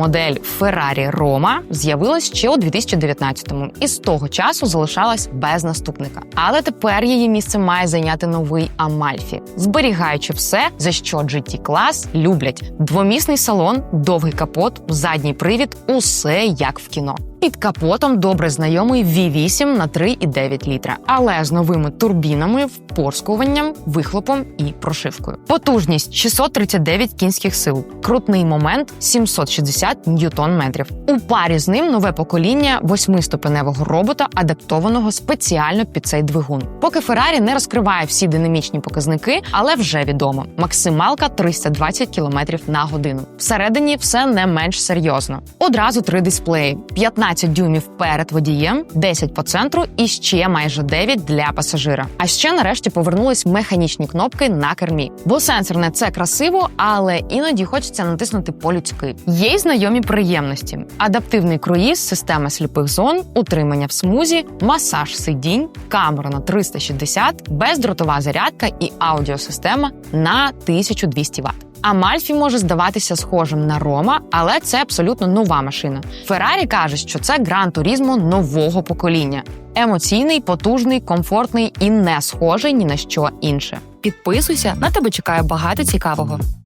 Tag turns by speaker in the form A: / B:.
A: Модель Ferrari Roma з'явилась ще у 2019-му і з того часу залишалась без наступника. Але тепер її місце має зайняти новий Амальфі, зберігаючи все, за що GT клас люблять: двомісний салон, довгий капот, задній привід, усе як в кіно. Під капотом добре знайомий V8 на 3,9 літра, але з новими турбінами, впорскуванням, вихлопом і прошивкою. Потужність 639 кінських сил, крутний момент 760 ньютон метрів. У парі з ним нове покоління восьмиступеневого робота, адаптованого спеціально під цей двигун. Поки Феррарі не розкриває всі динамічні показники, але вже відомо: максималка 320 км на годину. Всередині все не менш серйозно. Одразу три дисплеї: 15 дюймів перед водієм, 10 по центру і ще майже 9 для пасажира. А ще нарешті повернулись механічні кнопки на кермі. Бо сенсорне це красиво, але іноді хочеться натиснути по-людськи. Є й знайомі приємності: адаптивний круїз, система сліпих зон, утримання в смузі, масаж сидінь, камера на 360, бездротова зарядка і аудіосистема на 1200 Вт. Амальфі може здаватися схожим на Рома, але це абсолютно нова машина. Феррарі каже, що це гран турізмо нового покоління. Емоційний, потужний, комфортний і не схожий ні на що інше.
B: Підписуйся, на тебе чекає багато цікавого.